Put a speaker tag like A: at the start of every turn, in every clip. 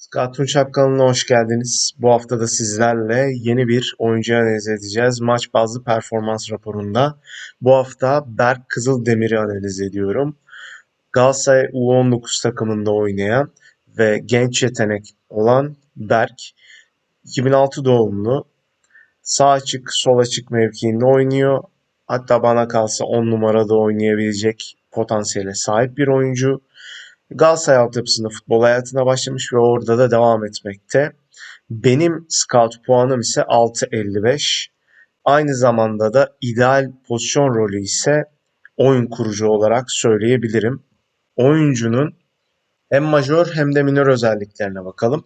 A: Skatun Çap kanalına hoş geldiniz. Bu hafta da sizlerle yeni bir oyuncu analiz edeceğiz. Maç bazlı performans raporunda. Bu hafta Berk Kızıldemir'i analiz ediyorum. Galatasaray U19 takımında oynayan ve genç yetenek olan Berk 2006 doğumlu. Sağ açık, sol açık mevkiinde oynuyor. Hatta bana kalsa 10 numarada oynayabilecek potansiyele sahip bir oyuncu. Galatasaray altyapısında futbol hayatına başlamış ve orada da devam etmekte. Benim scout puanım ise 6.55. Aynı zamanda da ideal pozisyon rolü ise oyun kurucu olarak söyleyebilirim. Oyuncunun hem majör hem de minör özelliklerine bakalım.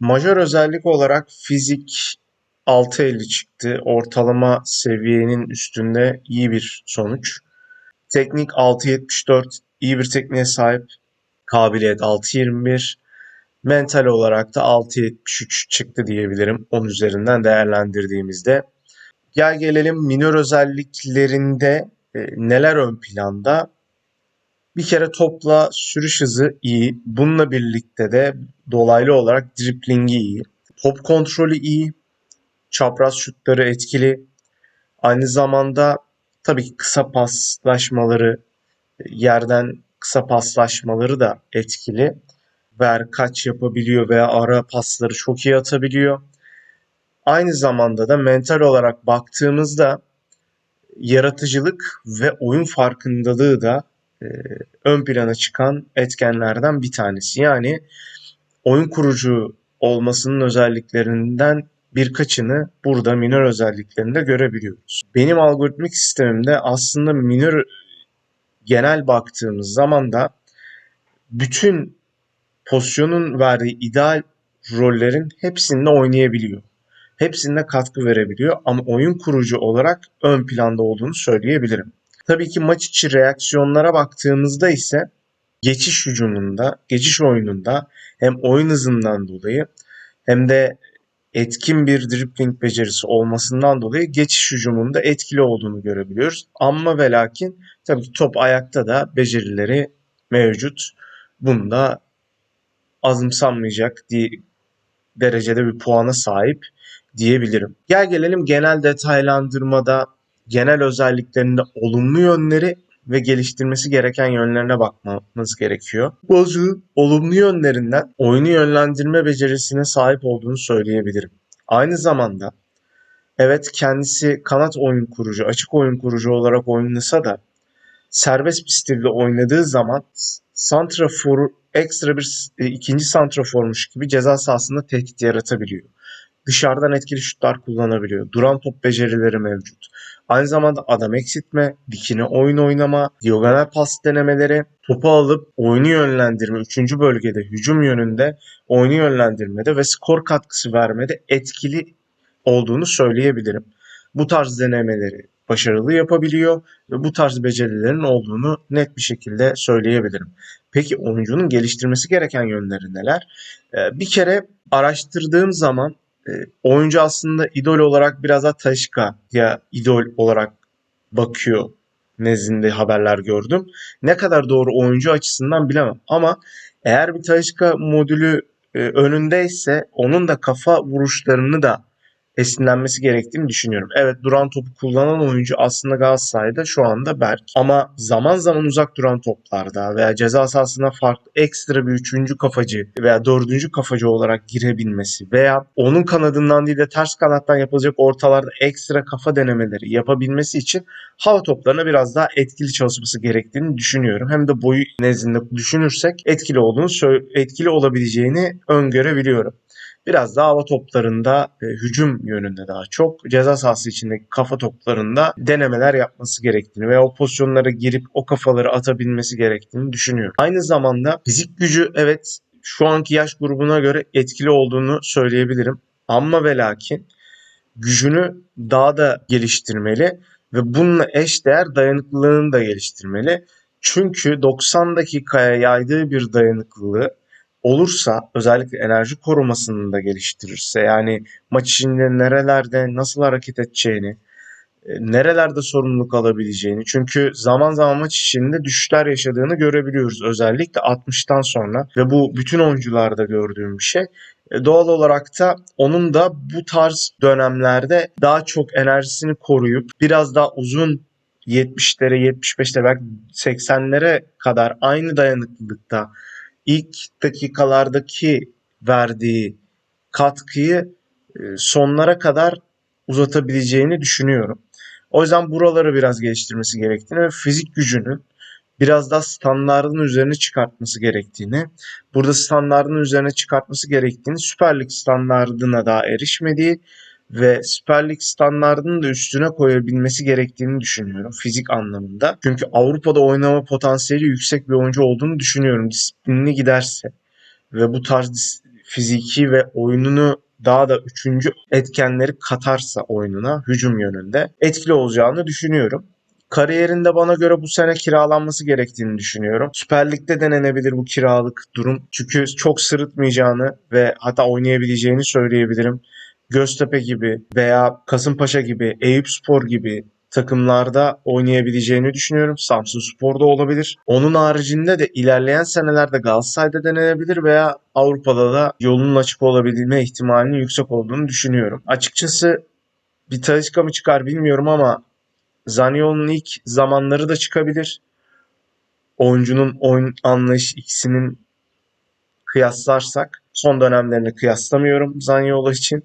A: Majör özellik olarak fizik 6.50 çıktı. Ortalama seviyenin üstünde iyi bir sonuç. Teknik 6.74 iyi bir tekniğe sahip. Kabiliyet 6.21. Mental olarak da 6.73 çıktı diyebilirim 10 üzerinden değerlendirdiğimizde. Gel gelelim minör özelliklerinde e, neler ön planda? Bir kere topla sürüş hızı iyi. Bununla birlikte de dolaylı olarak driplingi iyi. Top kontrolü iyi. Çapraz şutları etkili. Aynı zamanda tabii ki kısa paslaşmaları yerden kısa paslaşmaları da etkili. Ver kaç yapabiliyor veya ara pasları çok iyi atabiliyor. Aynı zamanda da mental olarak baktığımızda yaratıcılık ve oyun farkındalığı da e, ön plana çıkan etkenlerden bir tanesi. Yani oyun kurucu olmasının özelliklerinden birkaçını burada minör özelliklerinde görebiliyoruz. Benim algoritmik sistemimde aslında minör genel baktığımız zaman da bütün pozisyonun verdiği ideal rollerin hepsinde oynayabiliyor. Hepsinde katkı verebiliyor ama oyun kurucu olarak ön planda olduğunu söyleyebilirim. Tabii ki maç içi reaksiyonlara baktığımızda ise geçiş hücumunda, geçiş oyununda hem oyun hızından dolayı hem de etkin bir dribbling becerisi olmasından dolayı geçiş hücumunda etkili olduğunu görebiliyoruz. Ama ve lakin tabii ki top ayakta da becerileri mevcut. Bunda azımsanmayacak diye derecede bir puana sahip diyebilirim. Gel gelelim genel detaylandırmada genel özelliklerinde olumlu yönleri ve geliştirmesi gereken yönlerine bakmamız gerekiyor. Bazı olumlu yönlerinden oyunu yönlendirme becerisine sahip olduğunu söyleyebilirim. Aynı zamanda evet kendisi kanat oyun kurucu, açık oyun kurucu olarak oynasa da serbest bir stilde oynadığı zaman santrafor ekstra bir e, ikinci santraformuş gibi ceza sahasında tehdit yaratabiliyor. Dışarıdan etkili şutlar kullanabiliyor. Duran top becerileri mevcut. Aynı zamanda adam eksiltme, dikine oyun oynama, diagonal pas denemeleri, topu alıp oyunu yönlendirme, 3. bölgede hücum yönünde oyunu yönlendirmede ve skor katkısı vermede etkili olduğunu söyleyebilirim. Bu tarz denemeleri başarılı yapabiliyor ve bu tarz becerilerin olduğunu net bir şekilde söyleyebilirim. Peki oyuncunun geliştirmesi gereken yönleri neler? Ee, bir kere araştırdığım zaman oyuncu aslında idol olarak biraz da Taşka ya idol olarak bakıyor nezdinde haberler gördüm. Ne kadar doğru oyuncu açısından bilemem ama eğer bir Taşka modülü e, önündeyse onun da kafa vuruşlarını da esinlenmesi gerektiğini düşünüyorum. Evet duran topu kullanan oyuncu aslında Galatasaray'da şu anda Berk. Ama zaman zaman uzak duran toplarda veya ceza sahasına farklı ekstra bir üçüncü kafacı veya dördüncü kafacı olarak girebilmesi veya onun kanadından değil de ters kanattan yapılacak ortalarda ekstra kafa denemeleri yapabilmesi için hava toplarına biraz daha etkili çalışması gerektiğini düşünüyorum. Hem de boyu nezdinde düşünürsek etkili olduğunu etkili olabileceğini öngörebiliyorum biraz daha hava toplarında e, hücum yönünde daha çok ceza sahası içindeki kafa toplarında denemeler yapması gerektiğini veya o pozisyonlara girip o kafaları atabilmesi gerektiğini düşünüyorum. Aynı zamanda fizik gücü evet şu anki yaş grubuna göre etkili olduğunu söyleyebilirim. Ama ve lakin gücünü daha da geliştirmeli ve bununla eşdeğer dayanıklılığını da geliştirmeli. Çünkü 90 dakikaya yaydığı bir dayanıklılığı olursa özellikle enerji korumasını da geliştirirse yani maç içinde nerelerde nasıl hareket edeceğini e, nerelerde sorumluluk alabileceğini. Çünkü zaman zaman maç içinde düşüşler yaşadığını görebiliyoruz özellikle 60'tan sonra ve bu bütün oyuncularda gördüğüm bir şey. E, Doğal olarak da onun da bu tarz dönemlerde daha çok enerjisini koruyup biraz daha uzun 70'lere, 75'lere belki 80'lere kadar aynı dayanıklılıkta ilk dakikalardaki verdiği katkıyı e, sonlara kadar uzatabileceğini düşünüyorum. O yüzden buraları biraz geliştirmesi gerektiğini ve fizik gücünün biraz daha standardın üzerine çıkartması gerektiğini, burada standardın üzerine çıkartması gerektiğini, Süper Lig standardına daha erişmediği ve Süper Lig standardını da üstüne koyabilmesi gerektiğini düşünüyorum fizik anlamında. Çünkü Avrupa'da oynama potansiyeli yüksek bir oyuncu olduğunu düşünüyorum. Disiplinli giderse ve bu tarz fiziki ve oyununu daha da üçüncü etkenleri katarsa oyununa hücum yönünde etkili olacağını düşünüyorum. Kariyerinde bana göre bu sene kiralanması gerektiğini düşünüyorum. Süper Lig'de denenebilir bu kiralık durum. Çünkü çok sırıtmayacağını ve hatta oynayabileceğini söyleyebilirim. Göztepe gibi veya Kasımpaşa gibi, Eyüpspor gibi takımlarda oynayabileceğini düşünüyorum. Samsunspor'da olabilir. Onun haricinde de ilerleyen senelerde Galatasaray'da denenebilir veya Avrupa'da da yolunun açık olabilme ihtimalinin yüksek olduğunu düşünüyorum. Açıkçası bir Talisca mı çıkar bilmiyorum ama Zaniolo'nun ilk zamanları da çıkabilir. Oyuncunun oyun anlayış ikisinin kıyaslarsak son dönemlerini kıyaslamıyorum Zaniolo için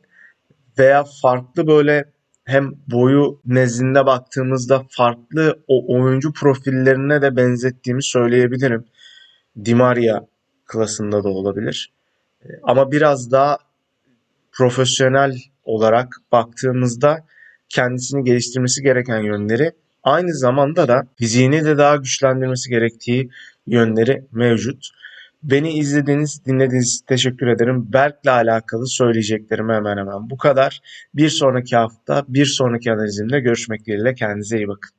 A: veya farklı böyle hem boyu nezdinde baktığımızda farklı o oyuncu profillerine de benzettiğimi söyleyebilirim. Di Maria klasında da olabilir. E, Ama biraz daha profesyonel olarak baktığımızda kendisini geliştirmesi gereken yönleri aynı zamanda da fiziğini de daha güçlendirmesi gerektiği yönleri mevcut. Beni izlediğiniz, dinlediğiniz için teşekkür ederim. Berk'le alakalı söyleyeceklerim hemen hemen bu kadar. Bir sonraki hafta, bir sonraki analizimde görüşmek dileğiyle. Kendinize iyi bakın.